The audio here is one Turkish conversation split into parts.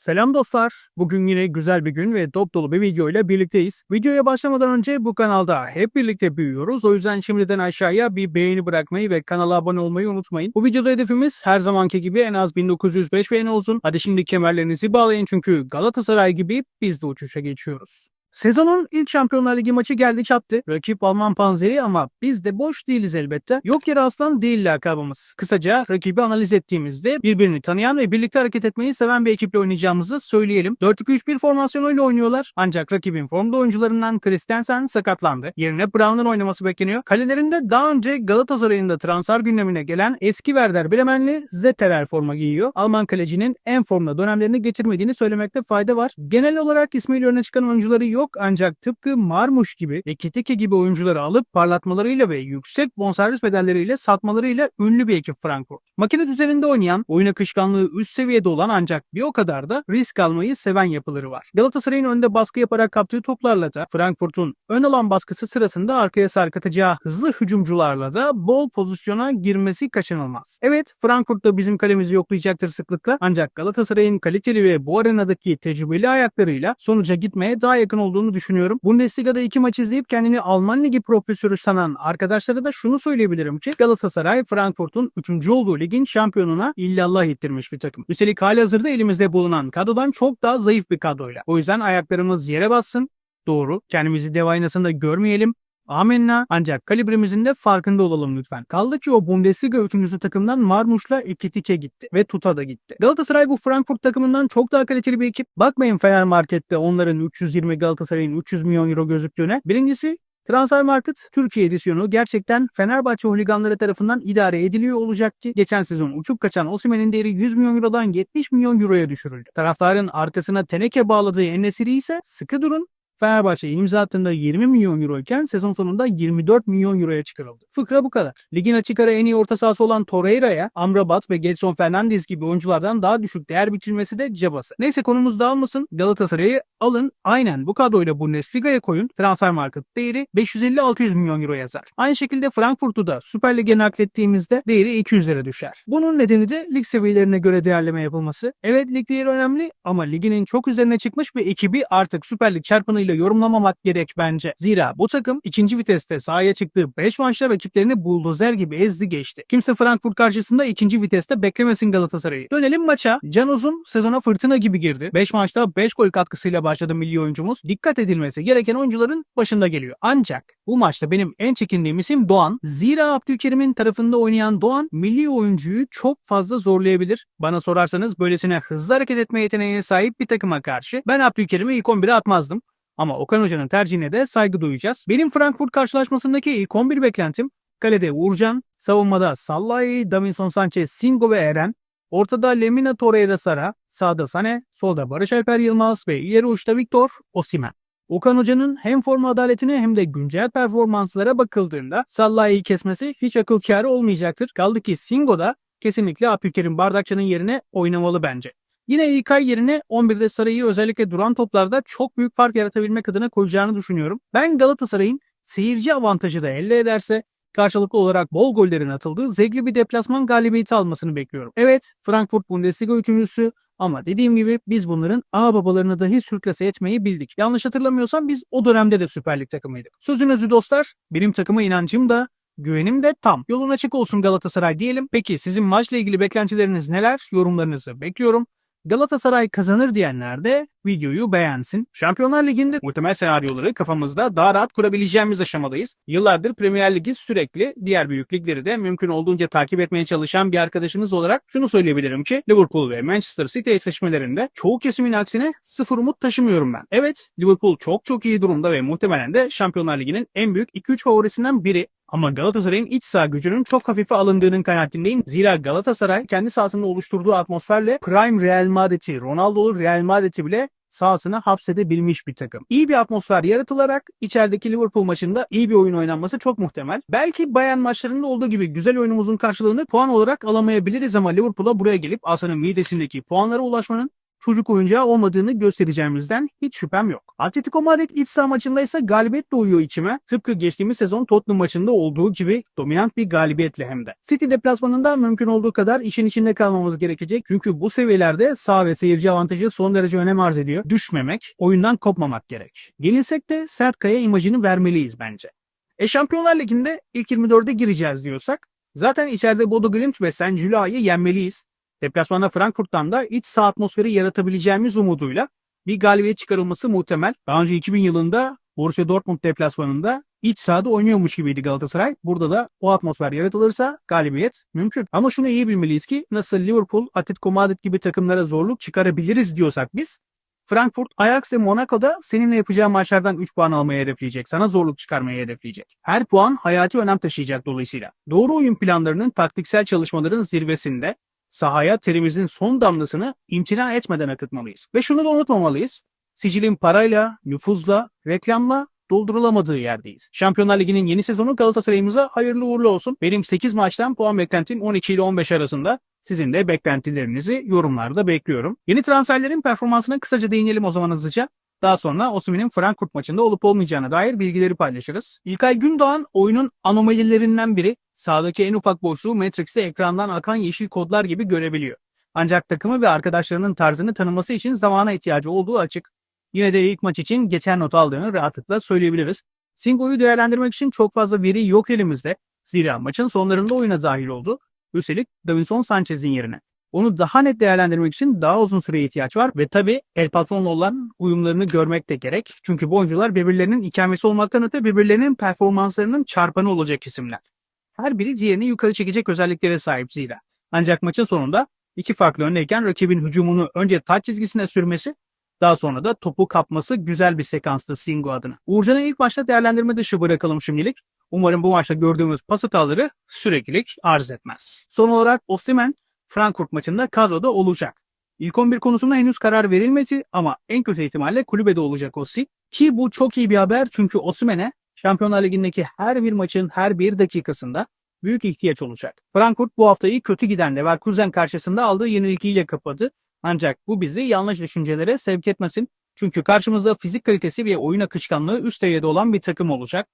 Selam dostlar. Bugün yine güzel bir gün ve dop dolu bir video ile birlikteyiz. Videoya başlamadan önce bu kanalda hep birlikte büyüyoruz. O yüzden şimdiden aşağıya bir beğeni bırakmayı ve kanala abone olmayı unutmayın. Bu videoda hedefimiz her zamanki gibi en az 1905 beğeni olsun. Hadi şimdi kemerlerinizi bağlayın çünkü Galatasaray gibi biz de uçuşa geçiyoruz. Sezonun ilk Şampiyonlar Ligi maçı geldi çattı. Rakip Alman Panzeri ama biz de boş değiliz elbette. Yok yere aslan değil lakabımız. Kısaca rakibi analiz ettiğimizde birbirini tanıyan ve birlikte hareket etmeyi seven bir ekiple oynayacağımızı söyleyelim. 4-2-3-1 formasyonuyla oynuyorlar. Ancak rakibin formda oyuncularından Christensen sakatlandı. Yerine Brown'un oynaması bekleniyor. Kalelerinde daha önce Galatasaray'ın da transfer gündemine gelen eski Werder Bremenli Zetterer forma giyiyor. Alman kalecinin en formda dönemlerini getirmediğini söylemekte fayda var. Genel olarak ismiyle öne çıkan oyuncuları yok ancak tıpkı Marmuş gibi, Ekitike gibi oyuncuları alıp parlatmalarıyla ve yüksek bonservis bedelleriyle satmalarıyla ünlü bir ekip Frankfurt. Makine düzeninde oynayan, oyun akışkanlığı üst seviyede olan ancak bir o kadar da risk almayı seven yapıları var. Galatasaray'ın önde baskı yaparak kaptığı toplarla da Frankfurt'un ön alan baskısı sırasında arkaya sarkıtacağı hızlı hücumcularla da bol pozisyona girmesi kaçınılmaz. Evet Frankfurt da bizim kalemizi yoklayacaktır sıklıkla ancak Galatasaray'ın kaliteli ve bu arenadaki tecrübeli ayaklarıyla sonuca gitmeye daha yakın olduğunu düşünüyorum. Bundesliga'da iki maç izleyip kendini Alman Ligi profesörü sanan arkadaşlara da şunu söyleyebilirim ki Galatasaray Frankfurt'un 3. olduğu ligin şampiyonuna illallah ettirmiş bir takım. Üstelik halihazırda elimizde bulunan kadrodan çok daha zayıf bir kadroyla. O yüzden ayaklarımız yere bassın. Doğru. Kendimizi dev aynasında görmeyelim. Amenna ancak kalibrimizin de farkında olalım lütfen. Kaldı ki o Bundesliga 3. takımdan Marmuş'la Ekitike gitti ve Tuta da gitti. Galatasaray bu Frankfurt takımından çok daha kaliteli bir ekip. Bakmayın Fener onların 320 Galatasaray'ın 300 milyon euro gözüktüğüne. Birincisi Transfer Market Türkiye edisyonu gerçekten Fenerbahçe holiganları tarafından idare ediliyor olacak ki geçen sezon uçup kaçan Osimhen'in değeri 100 milyon eurodan 70 milyon euroya düşürüldü. Taraftarın arkasına teneke bağladığı Enesiri ise sıkı durun Fenerbahçe imza attığında 20 milyon euro iken sezon sonunda 24 milyon euroya çıkarıldı. Fıkra bu kadar. Ligin açık ara en iyi orta sahası olan Torreira'ya Amrabat ve Gelson Fernandes gibi oyunculardan daha düşük değer biçilmesi de cabası. Neyse konumuz dağılmasın. Galatasaray'ı alın aynen bu kadroyla Bundesliga'ya koyun. Transfer market değeri 550-600 milyon euro yazar. Aynı şekilde Frankfurt'u da Süper Lig'e naklettiğimizde değeri 200'lere düşer. Bunun nedeni de lig seviyelerine göre değerleme yapılması. Evet lig değeri önemli ama liginin çok üzerine çıkmış bir ekibi artık Süper Lig çarpanıyla yorumlamamak gerek bence. Zira bu takım ikinci viteste sahaya çıktığı 5 maçta rakiplerini buldozer gibi ezdi geçti. Kimse Frankfurt karşısında ikinci viteste beklemesin Galatasaray'ı. Dönelim maça. Can Uzun sezona fırtına gibi girdi. 5 maçta 5 gol katkısıyla başladı milli oyuncumuz. Dikkat edilmesi gereken oyuncuların başında geliyor. Ancak bu maçta benim en çekindiğim isim Doğan. Zira Abdülkerim'in tarafında oynayan Doğan milli oyuncuyu çok fazla zorlayabilir. Bana sorarsanız böylesine hızlı hareket etme yeteneğine sahip bir takıma karşı ben Abdülkerim'i ilk 11'e atmazdım. Ama Okan Hoca'nın tercihine de saygı duyacağız. Benim Frankfurt karşılaşmasındaki ilk 11 beklentim kalede Uğurcan, savunmada Sallai, Davinson Sanchez, Singo ve Eren, ortada Lemina Torreira Sara, sağda Sane, solda Barış Alper Yılmaz ve ileri uçta Victor Osimhen. Okan Hoca'nın hem forma adaletine hem de güncel performanslara bakıldığında Sallai'yi kesmesi hiç akıl kârı olmayacaktır. Kaldı ki Singo da kesinlikle Abdülkerim Bardakçı'nın yerine oynamalı bence. Yine İlkay yerine 11'de Saray'ı özellikle duran toplarda çok büyük fark yaratabilmek adına koyacağını düşünüyorum. Ben Galatasaray'ın seyirci avantajı da elde ederse karşılıklı olarak bol gollerin atıldığı zevkli bir deplasman galibiyeti almasını bekliyorum. Evet Frankfurt Bundesliga üçüncüsü ama dediğim gibi biz bunların ağ babalarını dahi sürklase etmeyi bildik. Yanlış hatırlamıyorsam biz o dönemde de Süper Lig takımıydık. Sözünüzü dostlar benim takıma inancım da Güvenim de tam. Yolun açık olsun Galatasaray diyelim. Peki sizin maçla ilgili beklentileriniz neler? Yorumlarınızı bekliyorum. Galatasaray kazanır diyenler de videoyu beğensin. Şampiyonlar Ligi'nde muhtemel senaryoları kafamızda daha rahat kurabileceğimiz aşamadayız. Yıllardır Premier Ligi sürekli diğer büyük ligleri de mümkün olduğunca takip etmeye çalışan bir arkadaşınız olarak şunu söyleyebilirim ki Liverpool ve Manchester City eşleşmelerinde çoğu kesimin aksine sıfır umut taşımıyorum ben. Evet Liverpool çok çok iyi durumda ve muhtemelen de Şampiyonlar Ligi'nin en büyük 2-3 favorisinden biri ama Galatasaray'ın iç saha gücünün çok hafife alındığının kanaatindeyim. Zira Galatasaray kendi sahasında oluşturduğu atmosferle Prime Real Madrid'i, Ronaldo'lu Real Madrid'i bile sahasına hapsedebilmiş bir takım. İyi bir atmosfer yaratılarak içerideki Liverpool maçında iyi bir oyun oynanması çok muhtemel. Belki Bayern maçlarında olduğu gibi güzel oyunumuzun karşılığını puan olarak alamayabiliriz ama Liverpool'a buraya gelip Asan'ın midesindeki puanlara ulaşmanın çocuk oyuncağı olmadığını göstereceğimizden hiç şüphem yok. Atletico Madrid iç saha maçında ise galibiyet doğuyor içime. Tıpkı geçtiğimiz sezon Tottenham maçında olduğu gibi dominant bir galibiyetle hem de. City deplasmanında mümkün olduğu kadar işin içinde kalmamız gerekecek. Çünkü bu seviyelerde sağ ve seyirci avantajı son derece önem arz ediyor. Düşmemek, oyundan kopmamak gerek. Yenilsek de sert kaya imajını vermeliyiz bence. E Şampiyonlar Ligi'nde ilk 24'e gireceğiz diyorsak zaten içeride Bodo Glimt ve St. Julia'yı yenmeliyiz. Deplasmanda Frankfurt'tan da iç saha atmosferi yaratabileceğimiz umuduyla bir galibiyet çıkarılması muhtemel. Daha önce 2000 yılında Borussia Dortmund deplasmanında iç sahada oynuyormuş gibiydi Galatasaray. Burada da o atmosfer yaratılırsa galibiyet mümkün. Ama şunu iyi bilmeliyiz ki nasıl Liverpool, Atletico Madrid gibi takımlara zorluk çıkarabiliriz diyorsak biz Frankfurt, Ajax ve Monaco'da seninle yapacağı maçlardan 3 puan almayı hedefleyecek. Sana zorluk çıkarmayı hedefleyecek. Her puan hayati önem taşıyacak dolayısıyla. Doğru oyun planlarının taktiksel çalışmaların zirvesinde sahaya terimizin son damlasını imtina etmeden akıtmalıyız. Ve şunu da unutmamalıyız. Sicil'in parayla, nüfuzla, reklamla doldurulamadığı yerdeyiz. Şampiyonlar Ligi'nin yeni sezonu Galatasaray'ımıza hayırlı uğurlu olsun. Benim 8 maçtan puan beklentim 12 ile 15 arasında. Sizin de beklentilerinizi yorumlarda bekliyorum. Yeni transferlerin performansına kısaca değinelim o zaman hızlıca. Daha sonra Osimhen'in Frankfurt maçında olup olmayacağına dair bilgileri paylaşırız. İlkay Gündoğan oyunun anomalilerinden biri. Sağdaki en ufak boşluğu Matrix'te ekrandan akan yeşil kodlar gibi görebiliyor. Ancak takımı ve arkadaşlarının tarzını tanıması için zamana ihtiyacı olduğu açık. Yine de ilk maç için geçer not aldığını rahatlıkla söyleyebiliriz. Singo'yu değerlendirmek için çok fazla veri yok elimizde. Zira maçın sonlarında oyuna dahil oldu. Üstelik Davinson Sanchez'in yerine. Onu daha net değerlendirmek için daha uzun süreye ihtiyaç var ve tabi El Patron'la olan uyumlarını görmek de gerek. Çünkü bu oyuncular birbirlerinin ikamesi olmaktan öte birbirlerinin performanslarının çarpanı olacak isimler. Her biri diğerini yukarı çekecek özelliklere sahip zira. Ancak maçın sonunda iki farklı öndeyken rakibin hücumunu önce taç çizgisine sürmesi daha sonra da topu kapması güzel bir sekanstı Singo adına. Uğurcan'ı ilk başta değerlendirme dışı bırakalım şimdilik. Umarım bu maçta gördüğümüz pas hataları süreklilik arz etmez. Son olarak Osimhen Frankfurt maçında kadroda olacak. İlk 11 konusunda henüz karar verilmedi ama en kötü ihtimalle kulübede olacak Osi. Ki bu çok iyi bir haber çünkü Osimhen'e Şampiyonlar Ligi'ndeki her bir maçın her bir dakikasında büyük ihtiyaç olacak. Frankfurt bu haftayı kötü giden Leverkusen karşısında aldığı yenilgiyle kapadı. Ancak bu bizi yanlış düşüncelere sevk etmesin. Çünkü karşımızda fizik kalitesi ve oyun akışkanlığı üst seviyede olan bir takım olacak.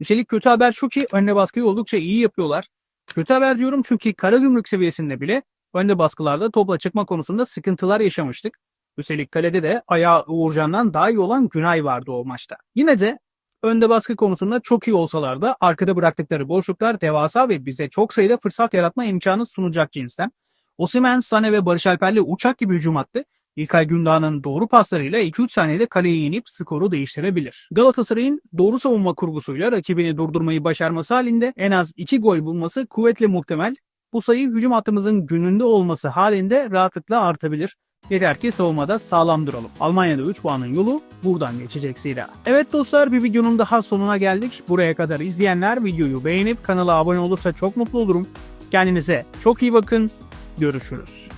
Üstelik kötü haber şu ki önüne baskıyı oldukça iyi yapıyorlar. Kötü haber diyorum çünkü Karagümrük seviyesinde bile önde baskılarda topla çıkma konusunda sıkıntılar yaşamıştık. Üstelik kalede de ayağı Uğurcan'dan daha iyi olan Günay vardı o maçta. Yine de önde baskı konusunda çok iyi olsalar da arkada bıraktıkları boşluklar devasa ve bize çok sayıda fırsat yaratma imkanı sunacak cinsten. Osimhen, Sane ve Barış Alper'le uçak gibi hücum attı. İlkay Gündoğan'ın doğru paslarıyla 2-3 saniyede kaleye inip skoru değiştirebilir. Galatasaray'ın doğru savunma kurgusuyla rakibini durdurmayı başarması halinde en az 2 gol bulması kuvvetle muhtemel. Bu sayı hücum hattımızın gününde olması halinde rahatlıkla artabilir. Yeter ki savunmada sağlam duralım. Almanya'da 3 puanın yolu buradan geçecek zira. Evet dostlar bir videonun daha sonuna geldik. Buraya kadar izleyenler videoyu beğenip kanala abone olursa çok mutlu olurum. Kendinize çok iyi bakın. Görüşürüz.